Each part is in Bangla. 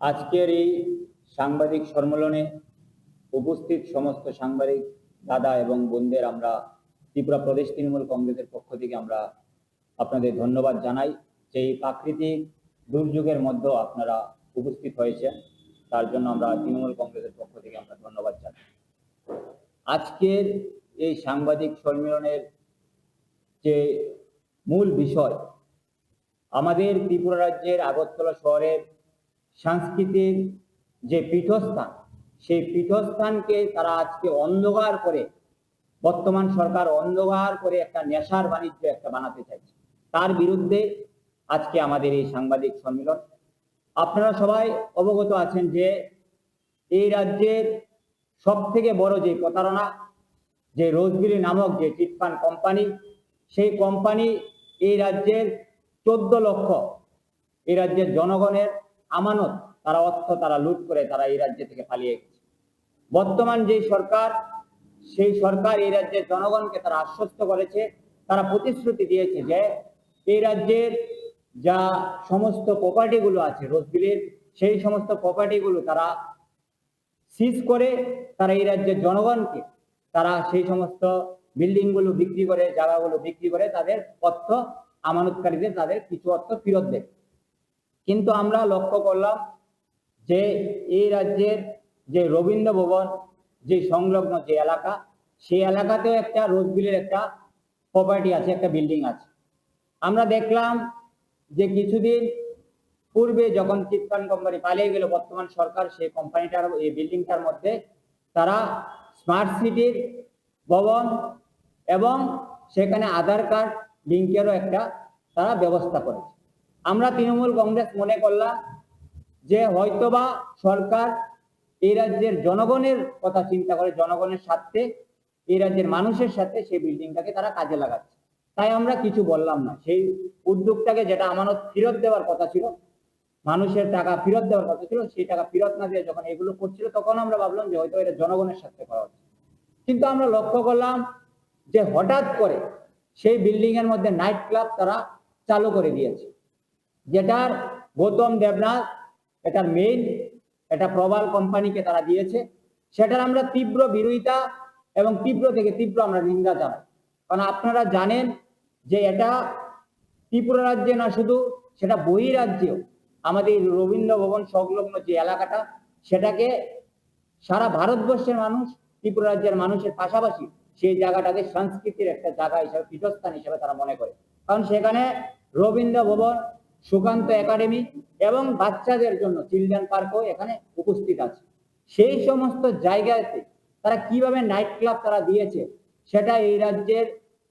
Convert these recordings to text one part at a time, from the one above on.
আজকের এই সাংবাদিক সম্মেলনে উপস্থিত সমস্ত সাংবাদিক, দাদা এবং বোনদের আমরা ত্রিপুরা প্রদেশ তৃণমূল কংগ্রেসের পক্ষ থেকে আমরা আপনাদের ধন্যবাদ জানাই। যে এই প্রাকৃতিক দুর্যোগের মধ্যেও আপনারা উপস্থিত হয়েছেন, তার জন্য আমরা তৃণমূল কংগ্রেসের পক্ষ থেকে আমরা ধন্যবাদ জানাই। আজকের এই সাংবাদিক সম্মেলনের যে মূল বিষয়, আমাদের ত্রিপুরা রাজ্যের আগরতলা শহরের সাংস্কৃতিক যে পীঠস্থান, সেই পীঠস্থানকে তারা আজকে অন্ধকার করে, বর্তমান সরকার অন্ধকার করে একটা নেশার বাণিজ্য একটা বানাতে চাইছে। তার বিরুদ্ধে আজকে আমাদের এই সাংবাদিক সম্মেলন। আপনারা সবাই অবগত আছেন যে এই রাজ্যের সব থেকে বড় যে প্রতারণা, যে রোজগিরি নামক যে চিটফান্ড কোম্পানি, সেই কোম্পানি এই রাজ্যের চোদ্দ লক্ষ, এই রাজ্যের জনগণের আমানত তারা অর্থ তারা লুট করে তারা এই রাজ্য থেকে পালিয়ে গেছে। বর্তমান যে সরকার, সেই সরকার এই রাজ্যের জনগণকে তারা আশ্বস্ত করেছে, তারা প্রতিশ্রুতি দিয়েছে যে এই রাজ্যের যা সমস্ত প্রপার্টিগুলো আছে রোজবিলের সেই সমস্ত প্রপার্টিগুলো তারা সিজ করে তারা এই রাজ্যের জনগণকে তারা সেই সমস্ত বিল্ডিংগুলো বিক্রি করে, জায়গাগুলো বিক্রি করে তাদের অর্থ আমানতকারীদের তাদের কিছু অর্থ ফেরত দেয়। কিন্তু আমরা লক্ষ্য করলাম যে এই রাজ্যের যে রবীন্দ্র ভবন, যে সংলগ্ন যে এলাকা, সেই এলাকাতেও একটা রোজবিলের একটা প্রপার্টি আছে, একটা বিল্ডিং আছে। আমরা দেখলাম যে কিছুদিন পূর্বে যখন চিটফান্ড কোম্পানি পালিয়ে গেল, বর্তমান সরকার সেই কোম্পানিটার এই বিল্ডিংটার মধ্যে, তারা স্মার্ট সিটির ভবন এবং সেখানে আধার কার্ড লিঙ্কেরও একটা তারা ব্যবস্থা করেছে। আমরা তৃণমূল কংগ্রেস মনে করলাম যে হয়তোবা সরকার এই রাজ্যের জনগণের কথা চিন্তা করে, জনগণের স্বার্থে, এই রাজ্যের মানুষের সাথে সেই বিল্ডিংটাকে তারা কাজে লাগাচ্ছে। তাই আমরা কিছু বললাম না। সেই উদ্যোগটাকে যেটা আমানত ফেরত দেওয়ার কথা ছিল, মানুষের টাকা ফেরত দেওয়ার কথা ছিল, সেই টাকা ফেরত না দিয়ে যখন এগুলো করছিল, তখন আমরা ভাবলাম যে হয়তো এটা জনগণের সাথে করা হচ্ছে। কিন্তু আমরা লক্ষ্য করলাম যে হঠাৎ করে সেই বিল্ডিং এর মধ্যে নাইট ক্লাব তারা চালু করে দিয়েছে। যেটার গৌতম দেবনাথ, এটার মেইন এটা প্রবাল কোম্পানিকে তারা দিয়েছে। সেটার আমরা তীব্র বিরোধিতা এবং তীব্র থেকে তীব্র আমরা নিন্দা জানাই। কারণ আপনারা জানেন যে এটা ত্রিপুরা রাজ্যে না শুধু, সেটা বহি রাজ্যেও আমাদের রবীন্দ্র ভবন সংলগ্ন যে এলাকাটা, সেটাকে সারা ভারতবর্ষের মানুষ, ত্রিপুরা রাজ্যের মানুষের পাশাপাশি সেই জায়গাটাকে সংস্কৃতির একটা জায়গা হিসাবে, পীঠস্থান হিসেবে তারা মনে করে। কারণ সেখানে রবীন্দ্র ভবন সুকান্ত একাডেমি এবং বাচ্চাদের জন্য চিলড্রেন পার্কও এখানে উপস্থিত আছে। সেই সমস্ত জায়গাতে তারা কীভাবে নাইট ক্লাব তারা দিয়েছে, সেটা এই রাজ্যের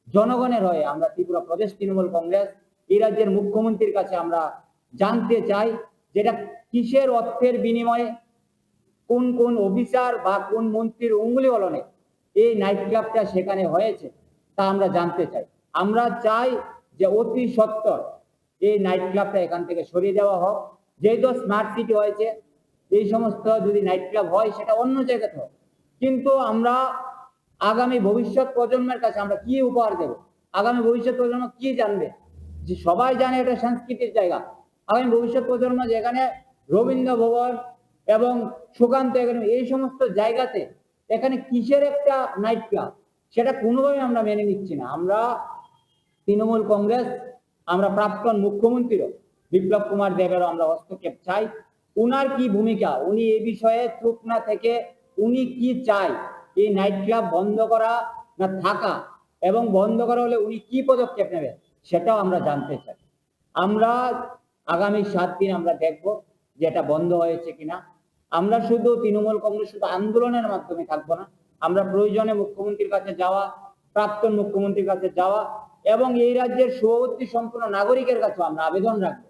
জনগণের হয়ে আমরা ত্রিপুরা প্রদেশ তৃণমূল কংগ্রেস, এই রাজ্যের মুখ্যমন্ত্রীর কাছে আমরা জানতে চাই যেটা কিসের অর্থের বিনিময়ে, কোন কোন অফিসার বা কোন মন্ত্রীর উঙ্গুলি হলনে এই নাইট ক্লাবটা সেখানে হয়েছে তা আমরা জানতে চাই। আমরা চাই যে অতি সত্তর এই নাইট ক্লাবটা এখান থেকে সরিয়ে দেওয়া হোক। যেহেতু স্মার্ট সিটি হয়েছে, এই সমস্ত যদি নাইট ক্লাব হয়, সেটা অন্য জায়গাতে হোক। কিন্তু আমরা আগামী ভবিষ্যৎ প্রজন্মের কাছে আমরা কি উপহার দেব? আগামী ভবিষ্যৎ প্রজন্ম কি জানবে? যে সবাই জানে এটা সংস্কৃতির জায়গা। আগামী ভবিষ্যৎ প্রজন্ম যেখানে রবীন্দ্র ভবন এবং সুকান্ত একাডেমি, এই সমস্ত জায়গাতে এখানে কিসের একটা নাইট ক্লাব সেটা কোনোভাবে আমরা মেনে নিচ্ছি না। আমরা তৃণমূল কংগ্রেস আমরা প্রাক্তন মুখ্যমন্ত্রীরও বিপ্লব কুমার দেবেরও আমরা হস্তক্ষেপ চাই। উনার কি ভূমিকা? উনি এই বিষয়ে চুপ না থেকে উনি কি চাই এই নাইট ক্লাব বন্ধ করা না থাকা? এবং বন্ধ করা হলে উনি কি পদক্ষেপ নেবেন সেটাও আমরা জানতে চাই। আমরা আগামী সাত দিন আমরা দেখব যে এটা বন্ধ হয়েছে কিনা। আমরা শুধু তৃণমূল কংগ্রেস, শুধু আন্দোলনের মাধ্যমে থাকব না। আমরা প্রয়োজনে মুখ্যমন্ত্রীর কাছে যাওয়া, প্রাক্তন মুখ্যমন্ত্রীর কাছে যাওয়া এবং এই রাজ্যের শুভবর্তী সম্পূর্ণ নাগরিকের কাছে আমরা আবেদন রাখব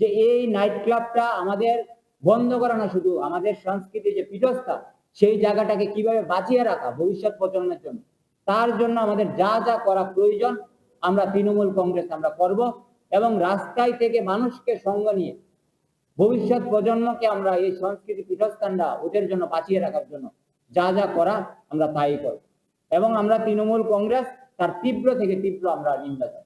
যে এই নাইট ক্লাবটা আমাদের বন্ধ করা না, শুধু আমাদের সংস্কৃতি যে পীঠস্থান সেই জায়গাটাকে কীভাবে বাঁচিয়ে রাখা ভবিষ্যৎ প্রজন্মের জন্য, তার জন্য আমাদের যা যা করা প্রয়োজন আমরা তৃণমূল কংগ্রেস আমরা করব এবং রাস্তায় থেকে মানুষকে সঙ্গ নিয়ে ভবিষ্যৎ প্রজন্মকে আমরা এই সংস্কৃতি পীঠস্থানটা ওদের জন্য বাঁচিয়ে রাখার জন্য যা যা করা আমরা তাই করব। এবং আমরা তৃণমূল কংগ্রেস তার তীব্র থেকে তীব্র আমরা নিন্দা জানাই